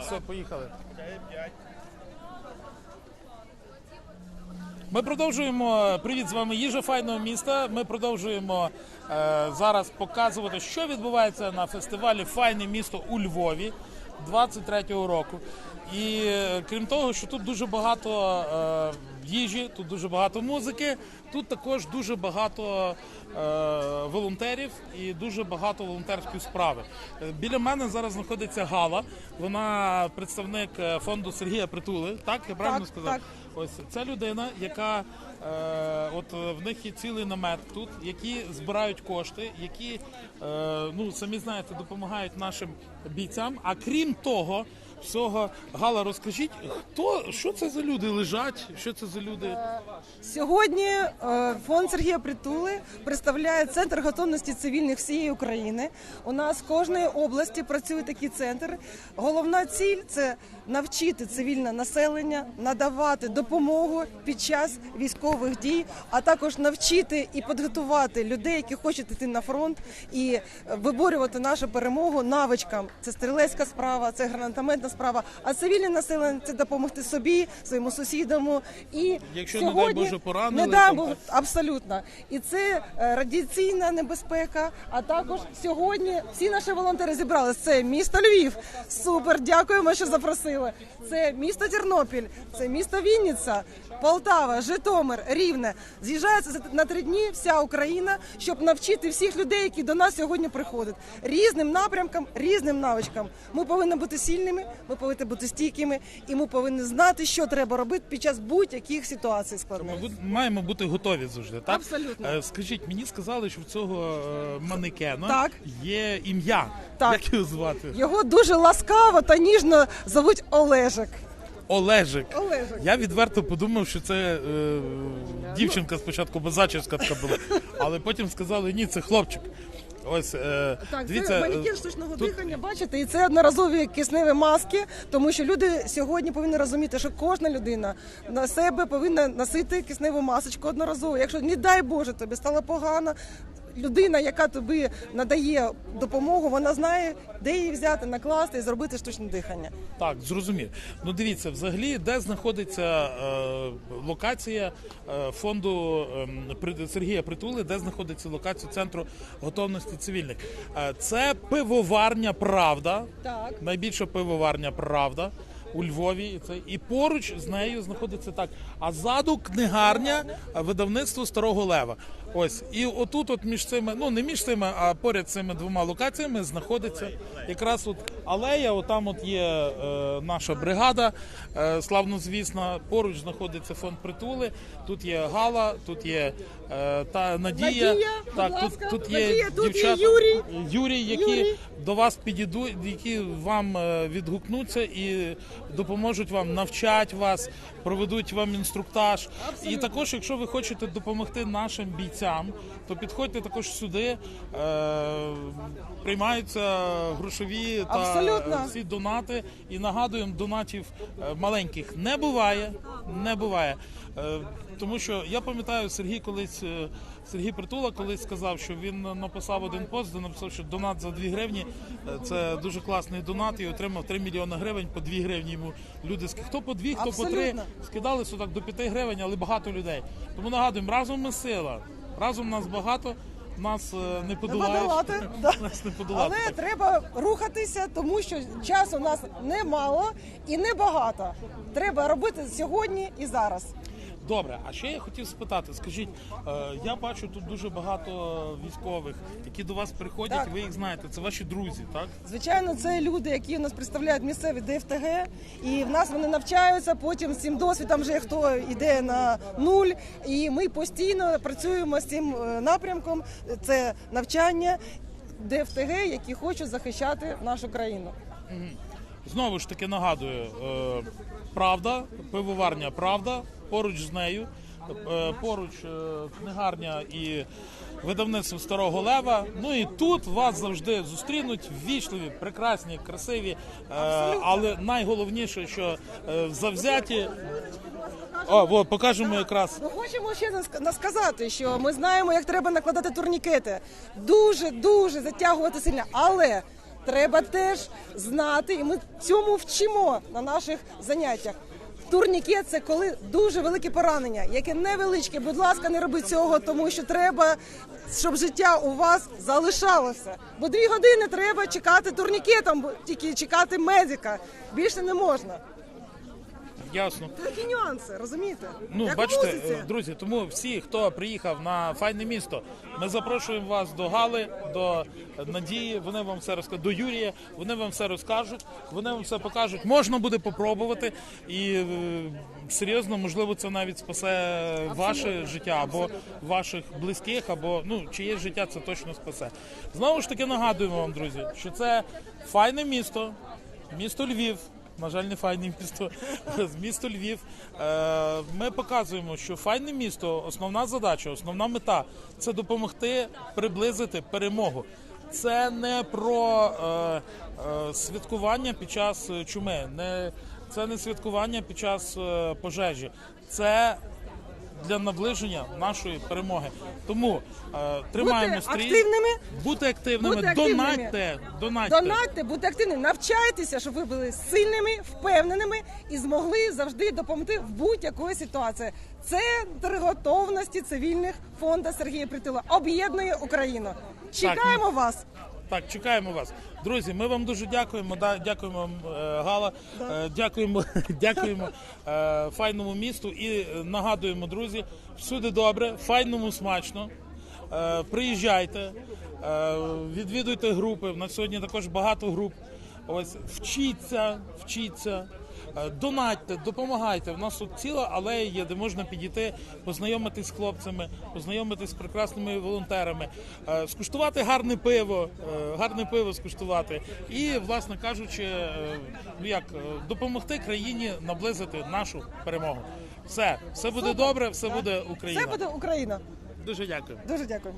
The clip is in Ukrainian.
Все, поїхали. Ми продовжуємо. Привіт, з вами їжа файного міста. Ми продовжуємо е, зараз показувати, що відбувається на фестивалі Файне місто у Львові 23-го року. І е, крім того, що тут дуже багато е, їжі, тут дуже багато музики, тут також дуже багато е, волонтерів і дуже багато волонтерської справи. Біля мене зараз знаходиться Гала. Вона представник е, фонду Сергія Притули. Так, я правильно Так, сказав? так. Ось це людина, яка е, от е, в них є цілий намет тут, які збирають кошти, які е, ну самі знаєте, допомагають нашим бійцям. А крім того, всього Гала, розкажіть, хто що це за люди лежать? Що це за люди? Сьогодні е, фонд Сергія Притули представляє центр готовності цивільних всієї України. У нас з кожної області працює такий центр. Головна ціль це навчити цивільне населення надавати допомогу під час військових дій, а також навчити і підготувати людей, які хочуть йти на фронт і е, виборювати нашу перемогу навичкам. Це стрілецька справа, це гранатометна справа. А цивільне населення це допомогти собі, своєму сусідому. І Якщо, не дай Боже, поранили, не дай Боже, абсолютно. І це е, радіаційна небезпека. А також сьогодні всі наші волонтери зібрались. Це місто Львів. Супер, дякуємо, що запросили. Це місто Тернопіль, це місто Вінниця, Полтава, Житомир, Рівне. З'їжджається на три дні вся Україна, щоб навчити всіх людей, які до нас сьогодні приходять, різним напрямкам, різним навичкам. Ми повинні бути сильними, ми повинні бути стійкими, і ми повинні знати, що треба робити під час будь-яких ситуацій складних. Ми маємо бути готові завжди. Так Абсолютно. Е, скажіть, мені сказали, що в цього е, манекена Так. є ім'я. Так. Як його звати? Його дуже ласкаво та ніжно зовуть Олежик. Олежик. Олежик. Я відверто подумав, що це е, дівчинка спочатку, бо зачіска така була. Але потім сказали, ні, це хлопчик. Ось е, Так, дивіться, це манекен штучного тут- дихання, бачите, і це одноразові кисневі маски, тому що люди сьогодні повинні розуміти, що кожна людина на себе повинна носити кисневу масочку одноразово. Якщо не дай Боже, тобі стало погано. Людина, яка тобі надає допомогу, вона знає, де її взяти, накласти і зробити штучне дихання. Так, зрозумів. Ну дивіться, взагалі, де знаходиться е, локація е, фонду е, Сергія Притули, де знаходиться локація центру готовності цивільних. Е, це пивоварня Правда. Так. Найбільша пивоварня Правда. У Львові і це і поруч з нею знаходиться так. А ззаду книгарня видавництво Старого Лева. Ось і отут, от між цими, ну не між цими, а поряд цими двома локаціями знаходиться якраз от алея. Отам от є е, наша бригада, е, славнозвісна. Поруч знаходиться фонд притули. Тут є Гала, тут є е, та Надія. Надія, будь ласка. тут, тут є Надія, тут є. Юрій. Юрій, які Юрій. до вас підійдуть, які вам е, відгукнуться і допоможуть вам, навчать вас, проведуть вам інструктаж. І також, якщо ви хочете допомогти нашим бійцям, то підходьте також сюди. Е, приймаються грошові та Абсолютно. всі донати. І нагадуємо, донатів е, маленьких не буває. Не буває. Е, Тому що я пам'ятаю, Сергій колись е, Сергій Притула колись сказав, що він написав один пост, де написав, що донат за 2 гривні е, це дуже класний донат і отримав 3 мільйони гривень по 2 гривні. Йому люди хто по дві, хто по три скидали сюди до 5 гривень, але багато людей. Тому нагадуємо, разом ми сила, разом нас багато, нас е, не подолаєш. подолати, да. Нас не подолати. Але треба рухатися, тому що часу у нас немало і небагато. Треба робити сьогодні і зараз. Добре, а ще я хотів спитати, скажіть, е, я бачу тут дуже багато військових, які до вас приходять, Так. ви їх знаєте. Це ваші друзі, так? Звичайно, це люди, які у нас представляють місцеві ДФТГ, і в нас вони навчаються. Потім з цим досвідом вже хто йде на нуль. І ми постійно працюємо з цим е, напрямком. Це навчання ДФТГ, які хочуть захищати нашу країну. Знову ж таки нагадую, е, правда, пивоварня Правда, поруч з нею, е, поруч е, книгарня і видавництво Старого Лева. Ну і тут вас завжди зустрінуть ввічливі, прекрасні, красиві, але найголовніше, що завзяті. О, во, покажемо якраз. Ми хочемо ще сказати, що ми знаємо, як треба накладати турнікети. Дуже дуже затягувати сильно, але. Треба теж знати, і ми цьому вчимо на наших заняттях. Турнікет це коли дуже велике поранення, яке невеличке. Будь ласка, не роби цього, тому що треба, щоб життя у вас залишалося. Бо дві години треба чекати турнікетом, тільки чекати медика. Більше не можна. Ясно. Такі нюанси, розумієте? Ну, Як у бачите, музиці. е, друзі, тому всі, хто приїхав на файне місто, ми запрошуємо вас до Гали, до Надії. Вони вам все розкажуть, до Юрія. Вони вам все розкажуть, вони вам все покажуть. Можна буде попробувати, і е, серйозно, можливо, це навіть спасе ваше життя або ваших близьких, або ну чиєсь життя це точно спасе. Знову ж таки нагадуємо вам, друзі, що це файне місто, місто Львів. На жаль, не файне місто. Місто Львів. Е, Ми показуємо, що файне місто, основна задача, основна мета це допомогти приблизити перемогу. Це не про е, е, святкування під час чуми, не це не святкування під час е, пожежі. Це для наближення нашої перемоги. Тому е, тримаємо Бути стрій, активними, бути активними, Бути активними. донатьте, донатьте. Донатьте, будьте активними, навчайтеся, щоб ви були сильними, впевненими і змогли завжди допомогти в будь-якої ситуації. Центр готовності цивільних фонду Сергія Притула об'єднує Україну. Чекаємо вас. Так, чекаємо вас, друзі. Ми вам дуже дякуємо. Да, дякуємо вам, е, Гала. Е, дякуємо, дякуємо е, файному місту і нагадуємо, друзі, всюди добре, файному смачно. Приїжджайте, відвідуйте групи. У нас сьогодні також багато груп. Ось вчіться, вчіться. Е, Донатьте, допомагайте. У нас тут ціла алея є, де можна підійти, познайомитись з хлопцями, познайомитись з прекрасними волонтерами, е, скуштувати гарне пиво, е, гарне пиво скуштувати. І, власне кажучи, ну як допомогти країні наблизити нашу перемогу. Все, все буде добре, все буде Україна. Це буде Україна. Дуже дякую. Дуже дякую.